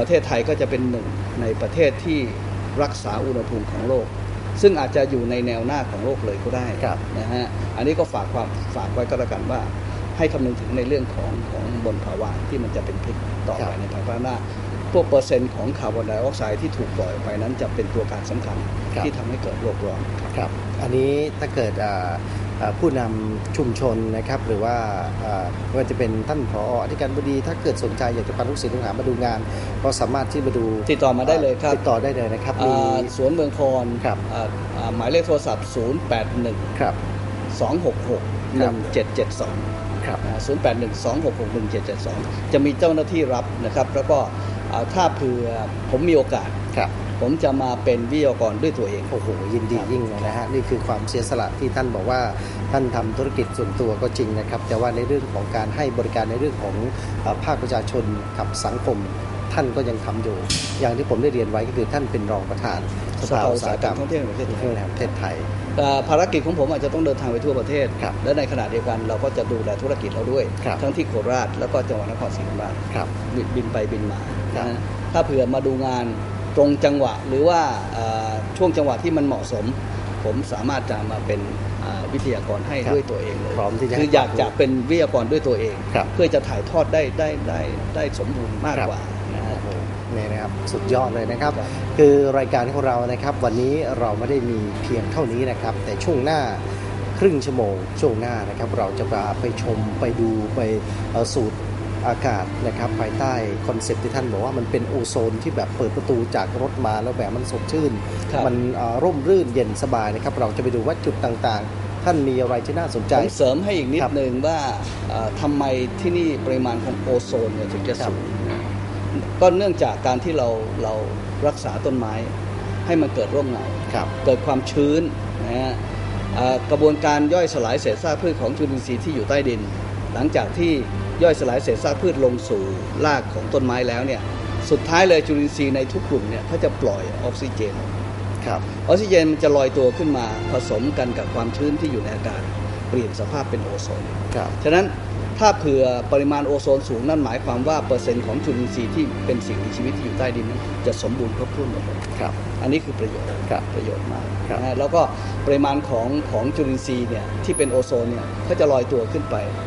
ประเทศไทยก็จะเป็นหนึ่งในประเทศที่รักษาอุณหภูมิของโลก ซึ่งอาจจะอยู่ในแนวหน้าของโลกเลยก็ได้ครับนะฮะอันนี้ก็ฝากความฝากไว้ก็แล้วกันว่าให้คำนึงถึงในเรื่องของของบนภาวะที่มันจะเป็นพิษต่อครัไปบในภายภาคหน้าพวกเปอร์เซ็นต์ของคาร์บอนไดออกไซด์ที่ถูกปล่อยออกไปนั้นจะเป็นตัวการสำคัญครับที่ทำให้เกิดโลกร้อนครับ อันนี้ถ้าเกิดอ่าอ่า ผู้นำชุมชนนะครับ หรือว่าอ่าไม่ว่าจะเป็นท่านผออธิการบดี ถ้าเกิดสนใจอยากจะพาลูกศิษย์ลูกหามาดูงาน ก็สามารถที่มาดูติดต่อมาได้เลยครับ ติดต่อได้เลยนะครับมีอ่าสวนเมืองคอนครับอ่าอ่าหมายเลขโทรศัพท์ 0 8 1ครับ2 6 6ครับ1 7 7 2ครับ0 8 1 2 6 6 1 7 7 2 จะมีเจ้าหน้าที่รับนะครับ แล้วก็อ่าถ้าเผื่อผมมีโอกาสครับ ผมจะมาเป็นวิทยากรด้วยตัวเองโอ้โหยินดียิ่งเลยนะฮะนี่คือความเสียสละที่ท่านบอกว่าท่านทำธุรกิจส่วนตัวก็จริงนะครับ แต่ว่าในเรื่องของการให้บริการในเรื่องของเอ่อภาคประชาชนกับสังคมท่านก็ยังทำอยู่ อย่างที่ผมได้เรียนไว้ก็คือท่านเป็นรองประธานสภาอุตสาหกรรมท่องเที่ยวแห่งประเทศไทยแห่งประเทศไทยแต่ภารกิจของผมอาจจะต้องเดินทางไปทั่วประเทศครับและในขณะเดียวกันเราก็จะดูแลธุรกิจเราด้วยครับทั้งที่โคราชแล้วก็จังหวัดนครศรีธรรมราชครับบินบินไปบินมาครับนะฮะถ้าเผื่อมาดูงาน ตรงจังหวะหรือว่าเอ่อช่วงจังหวะที่มันเหมาะสม ผมสามารถจะมาเป็นอ่าวิทยากรให้ครับด้วยตัวเองเลยพร้อมที่จะคืออยากจะเป็นวิทยากรด้วยตัวเองครับเพื่อจะถ่ายทอดได้ได้ได้ได้สมบูรณ์มากครับกว่านะฮะโอ้โหนี่นะครับสุดยอดเลยนะครับครับ คือรายการของเรานะครับ วันนี้เราไม่ได้มีเพียงเท่านี้นะครับ แต่ช่วงหน้าครึ่งชั่วโมงช่วงหน้านะครับ เราจะพาไปชมไปดูไปเอ่อสูด อากาศนะครับภายใต้คอนเซ็ปต์ที่ท่านบอกว่ามันเป็นโอโซนที่แบบเปิดประตูจากรถมาแล้วแบบมันสดชื่นครับมันเอ่อร่มรื่นเย็นสบายนะครับ เราจะไปดูว่าจุดต่างๆ ท่านมีอะไรที่น่าสนใจผมเสริมให้อีกนิดครับนึงว่าเอ่อทำไมที่นี่ปริมาณของโอโซนเนี่ยถึงจะครับสูงก็เนื่องจากการที่เราเรารักษาต้นไม้ให้มันเกิดร่มเงาครับเกิดความชื้นนะฮะเอ่อกระบวนการย่อยสลายเศษซากพืชของจุลินทรีย์ที่อยู่ใต้ดิน หลังจากที่ ย่อยสลายเศษซากพืชลงสู่รากของต้นไม้แล้วเนี่ยสุดท้ายเลยจุลินทรีย์ในทุกกลุ่มเนี่ยเขาจะปล่อยออกซิเจนครับออกซิเจนมันจะลอยตัวขึ้นมาผสมกันกับความชื้นที่อยู่ในอากาศเปลี่ยนสภาพเป็นโอโซนครับฉะนั้นถ้าเผื่อปริมาณโอโซนสูงนั่นหมายความว่าเปอร์เซ็นต์ของจุลินทรีย์ที่เป็นสิ่งมีชีวิตที่อยู่ใต้ดินนั้นจะสมบูรณ์ครบถ้วนหมดเลยครับอันนี้คือประโยชน์ครับประโยชน์มากครับนะฮะแล้วก็ปริมาณของของจุลินทรีย์เนี่ยที่เป็นโอโซนเนี่ยก็จะลอยตัวขึ้นไปอ่า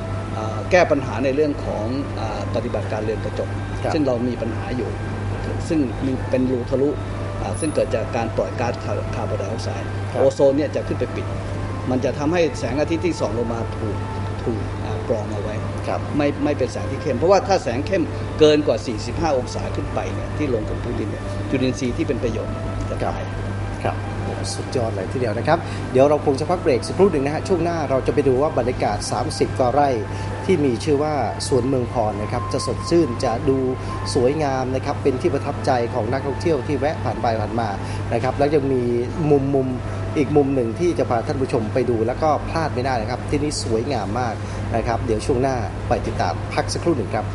แก้ปัญหาในเรื่องของอาปฏิบัติการเรือนกระจกครับซึ่งเรามีปัญหาอยู่ ซึ่งมีเป็นรูทะลุอ่าซึ่งเกิดจากการปล่อยก๊าซคาร์คาร์บอนไดออกไซด์ครับโอโซนเนี่ยจะขึ้นไปปิด มันจะทำให้แสงอาทิตย์ที่ส่องลงมาถูกถูกอ่ากรองเอาไว้ครับไม่ไม่เป็นแสงที่เข้ม เพราะว่าถ้าแสงเข้มเกินกว่า 45 องศาขึ้นไปเนี่ยที่ลงกับพื้นดินเนี่ยจุลินทรีย์ที่เป็นประโยชน์จะตายครับโอ้ สุดยอดเลยทีเดียวนะครับ เดี๋ยวเราคงจะพักเบรกสักครู่หนึ่งนะฮะ ช่วงหน้าเราจะไปดูว่าบรรยากาศ 30 กว่าไร่ ที่มีชื่อว่าสวนเมืองพรนะครับ จะสดชื่นจะดูสวยงามนะครับ เป็นที่ประทับใจของนักท่องเที่ยวที่แวะผ่านไปผ่านมานะครับ แล้วยังมีมุมมุมอีกมุมหนึ่งที่จะพาท่านผู้ชมไปดูแล้วก็พลาดไม่ได้นะครับ ที่นี่สวยงามมากนะครับ เดี๋ยวช่วงหน้าไปติดตามพักสักครู่หนึ่งครับ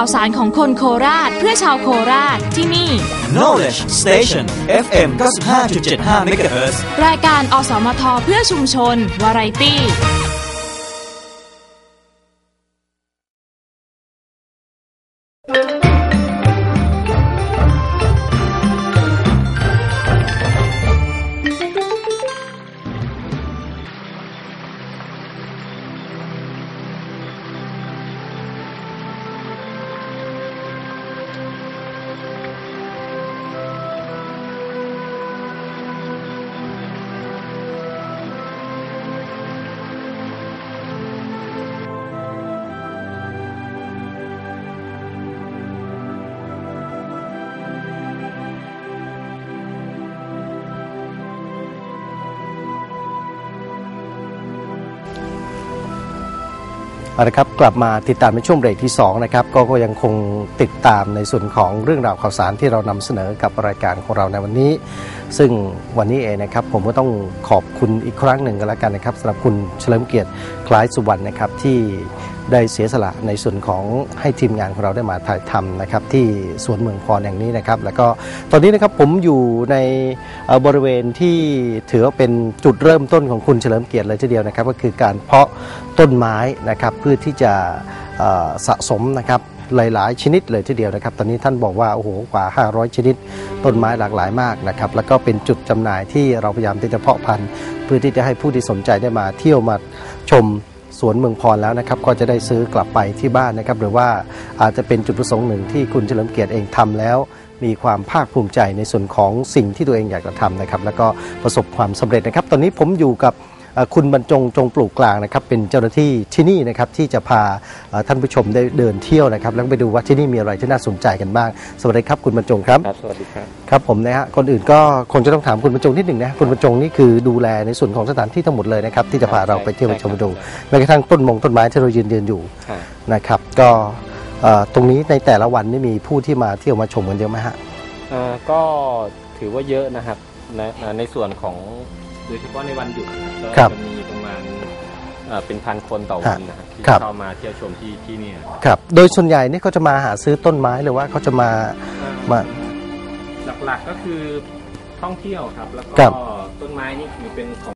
าวสารของคนโคราชเพื่อชาวโคราชที่นี่ Knowledge Station FM 95.75 MHz รายการอสมทเพื่อชุมชน วาไรตี้ เอาละครับกลับมาติดตามในช่วงเบรกที่2นะครับก็ก็ยังคงติดตามในส่วนของเรื่องราวข่าวสารที่เรานำเสนอกับรายการของเราในวันนี้ ซึ่งวันนี้เองนะครับผมก็ต้องขอบคุณอีกครั้งหนึ่งกันแล้วกันนะครับสำหรับคุณเฉลิมเกียรติ ล้ายสุวรรณนะครับที่ได้เสียสละในส่วนของให้ทีมงานของเราได้มาถ่ายทำนะครับที่สวนเมืองพรแห่งนี้นะครับ แล้วก็ตอนนี้นะครับผมอยู่ในบริเวณที่ถือว่าเป็นจุดเริ่มต้นของคุณเฉลิมเกียรติเลยทีเดียวนะครับ ก็คือการเพาะต้นไม้นะครับเพื่อที่จะสะสมนะครับ หลาย ๆ ชนิดเลยทีเดียวนะครับ ตอนนี้ท่านบอกว่าโอ้โหกว่า 500 ชนิด ต้นไม้หลากหลายมากนะครับ แล้วก็เป็นจุดจำหน่ายที่เราพยายามที่จะเพาะพันธุ์เพื่อที่จะให้ผู้ที่สนใจได้มาเที่ยวมาชมสวนเมืองพรแล้วนะครับก็จะได้ซื้อกลับไปที่บ้านนะครับ หรือว่าอาจจะเป็นจุดประสงค์หนึ่งที่คุณเฉลิมเกียรติเองทำแล้ว มีความภาคภูมิใจในส่วนของสิ่งที่ตัวเองอยากจะทำนะครับ แล้วก็ประสบความสำเร็จนะครับ ตอนนี้ผมอยู่กับ คุณบรรจงจงปลูกกลางนะครับเป็นเจ้าหน้าที่ที่นี่นะครับที่จะพาเอ่อท่านผู้ชมได้เดินเที่ยวนะครับแล้วก็ไปดูว่าที่นี่มีอะไรที่น่าสนใจกันบ้าง สวัสดีครับคุณบรรจงครับครับ สวัสดีครับครับผมนะฮะคนอื่นก็คงจะต้องถามคุณบรรจงนิดหนึ่งนะคุณบรรจงนี่คือดูแลในส่วนของสถานที่ทั้งหมดเลยนะครับที่จะพาเราไปเที่ยวไปชมไปดูแม้กระทั่งต้นมงต้นไม้ที่เรายืนเดินอยู่ค่ะนะครับก็เอ่อตรงนี้ในแต่ละวันนี่มีผู้ที่มาเที่ยวมาชมกันเยอะไหมฮะเอ่อก็ถือว่าเยอะนะครับในเอ่อในส่วนของ โดยเฉพาะในวันหยุดนะครับครับก็จะมีประมาณเอ่อเป็นพันคนต่อวันนะครับที่ครับ เข้ามาเที่ยวชมที่ที่เนี่ยครับ โดยส่วนใหญ่นี่เขาจะมาหาซื้อต้นไม้หรือว่าเขาจะมา มาหลักๆก็คือท่องเที่ยวครับ แล้วครัก็บต้นไม้นี่คือเป็นของ